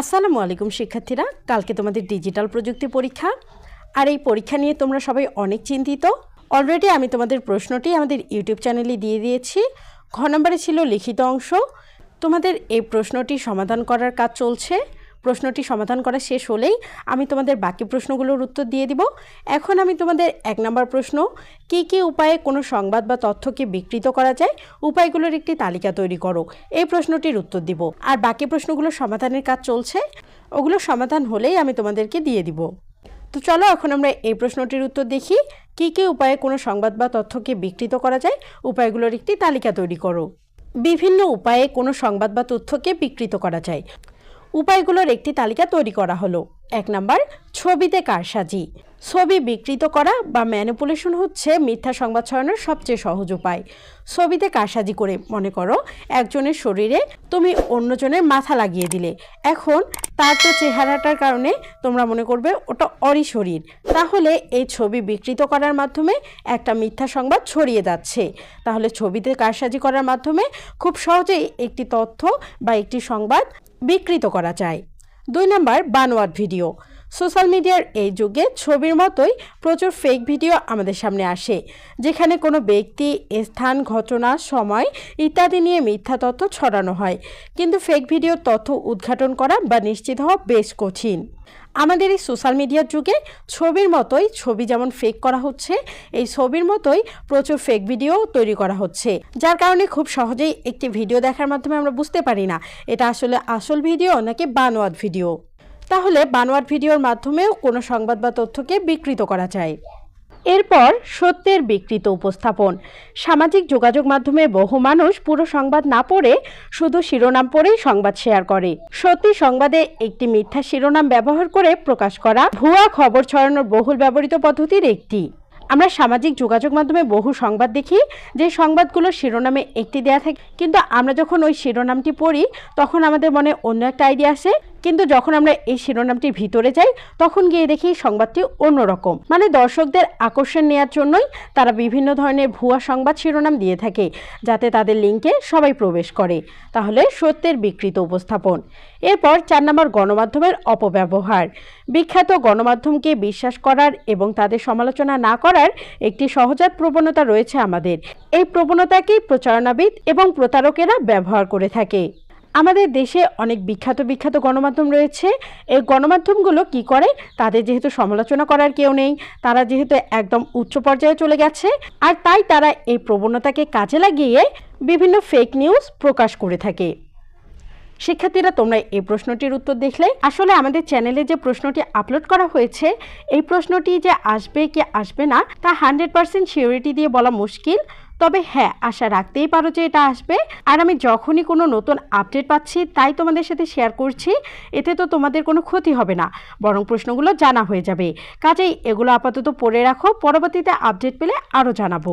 আসসালামু আলাইকুম, শিক্ষার্থীরা। কালকে তোমাদের ডিজিটাল প্রযুক্তি পরীক্ষা। আর এই পরীক্ষা নিয়ে তোমরা সবাই অনেক চিন্তিত। অলরেডি আমি তোমাদের প্রশ্নটি আমাদের ইউটিউব চ্যানেলে দিয়ে দিয়েছি। ঘ নম্বরে ছিল লিখিত অংশ। তোমাদের এই প্রশ্নটি সমাধান করার কাজ চলছে। প্রশ্নটি সমাধান করা শেষ হলেই আমি তোমাদের বাকি প্রশ্নগুলোর উত্তর দিয়ে দিব। এখন আমি তোমাদের এক নম্বর প্রশ্ন, কি কি উপায়ে কোনো সংবাদ বা তথ্যকে বিকৃত করা যায়? উপায়গুলোর একটি তালিকা তৈরি করো, এই প্রশ্নটির উত্তর দিব। আর বাকি প্রশ্নগুলো সমাধানের কাজ চলছে, ওগুলো সমাধান হলেই আমি তোমাদেরকে দিয়ে দিব। তো চলো এখন আমরা এই প্রশ্নটির উত্তর দেখি, কি কি উপায়ে কোনো সংবাদ বা তথ্যকে বিকৃত করা যায়? উপায়গুলোর একটি তালিকা তৈরি করো। বিভিন্ন উপায়ে কোনো সংবাদ বা তথ্যকে বিকৃত করা যায়। উপায়গুলোর একটি তালিকা তৈরি করা হলো। এক নাম্বার, ছবিতে কারসাজি ছবি বিকৃত করা বা ম্যানিপুলেশন হচ্ছে মিথ্যা সংবাদ ছড়ানোর সবচেয়ে সহজ উপায়। ছবিতে কারসাজি করে মনে করো? একজনের শরীরে তুমি অন্যজনের মাথা লাগিয়ে দিলে। এখন তার তো চেহারাটার কারণে তোমরা মনে করবে ওটা অরি শরীর। তাহলে এই ছবি বিকৃত করার মাধ্যমে একটা মিথ্যা সংবাদ ছড়িয়ে যাচ্ছে। তাহলে ছবিতে কারসাজি করার মাধ্যমে খুব সহজেই একটি তথ্য বা একটি সংবাদ বিকৃত করা যায়। দুই নাম্বার বানোয়াট ভিডিও। সোশ্যাল মিডিয়ার এই যুগে ছবির মতোই প্রচুর ফেক ভিডিও আমাদের সামনে আসে, যেখানে কোনো ব্যক্তি, স্থান, ঘটনা, সময় ইত্যাদি নিয়ে মিথ্যা তথ্য ছড়ানো হয়। কিন্তু ফেক ভিডিওর তথ্য উদ্ঘাটন করা বা নিশ্চিত হওয়া বেশ কঠিন। আমাদের এই সোশ্যাল মিডিয়ার যুগে ছবির মতোই ছবি যেমন ফেক করা হচ্ছে, এই ছবির মতোই প্রচুর ফেক ভিডিও তৈরি করা হচ্ছে। যার কারণে খুব সহজেই একটি ভিডিও দেখার মাধ্যমে আমরা বুঝতে পারি না, এটা আসলে আসল ভিডিও নাকি বানোয়াট ভিডিও তাহলে বানোয়াট ভিডিওর মাধ্যমেও কোনো সংবাদ বা তথ্যকে বিকৃত করা যায়। এরপর সত্যের বিকৃত উপস্থাপন। সামাজিক যোগাযোগ মাধ্যমে বহু মানুষ পুরো সংবাদ না পড়ে শুধু শিরোনাম পড়েই সংবাদ শেয়ার করে। সত্যি সংবাদে একটি মিথ্যা শিরোনাম ব্যবহার করে প্রকাশ করা ভুয়া খবর ছড়ানোর বহুল ব্যবহৃত পদ্ধতির একটি। আমরা সামাজিক যোগাযোগ মাধ্যমে বহু সংবাদ দেখি, যে সংবাদগুলো শিরোনামে একটি দেয়া থাকে। কিন্তু আমরা যখন ওই শিরোনামটি পড়ি, তখন আমাদের মনে অন্য একটা আইডিয়া আসে কিন্তু যখন আমরা এই শিরোনামটির ভিতরে যাই, তখন গিয়ে দেখি সংবাদটি অন্যরকম। মানে দর্শকদের আকর্ষণ নেওয়ার জন্যই তারা বিভিন্ন ধরনের ভুয়া সংবাদ শিরোনাম দিয়ে থাকে, যাতে তাদের লিঙ্কে সবাই প্রবেশ করে। তাহলে সত্যের বিকৃত উপস্থাপন। এরপর চার নম্বর গণমাধ্যমের অপব্যবহার। বিখ্যাত গণমাধ্যমকে বিশ্বাস করার এবং তাদের সমালোচনা না করার একটি সহজাত প্রবণতা রয়েছে আমাদের। এই প্রবণতাকেই প্রচারণাবিদ এবং প্রতারকেরা ব্যবহার করে থাকে। আমাদের দেশে অনেক বিখ্যাত বিখ্যাত গণমাধ্যম রয়েছে। এই গণমাধ্যমগুলো কি করে? তাদের যেহেতু সমালোচনা করার কেউ নেই, তারা যেহেতু একদম উচ্চ পর্যায়ে চলে গেছে, আর তাই তারা এই প্রবণতাকে কাজে লাগিয়ে বিভিন্ন ফেক নিউজ প্রকাশ করে থাকে। শিক্ষার্থীরা, তোমরা এই প্রশ্নটির উত্তর দেখলে। আসলে আমাদের চ্যানেলে যে প্রশ্নটি আপলোড করা হয়েছে, এই প্রশ্নটি যে আসবে কি আসবে না, তা হান্ড্রেড পার্সেন্ট দিয়ে বলা মুশকিল। তবে হ্যাঁ আশা রাখতেই পারো যে এটা আসবে। আর আমি যখনই কোনো নতুন আপডেট পাচ্ছি, তাই তোমাদের সাথে শেয়ার করছি। এতে তো তোমাদের কোনো ক্ষতি হবে না, বরং প্রশ্নগুলো জানা হয়ে যাবে। কাজেই এগুলো আপাতত পড়ে রাখো, পরবর্তীতে আপডেট পেলে আরও জানাব।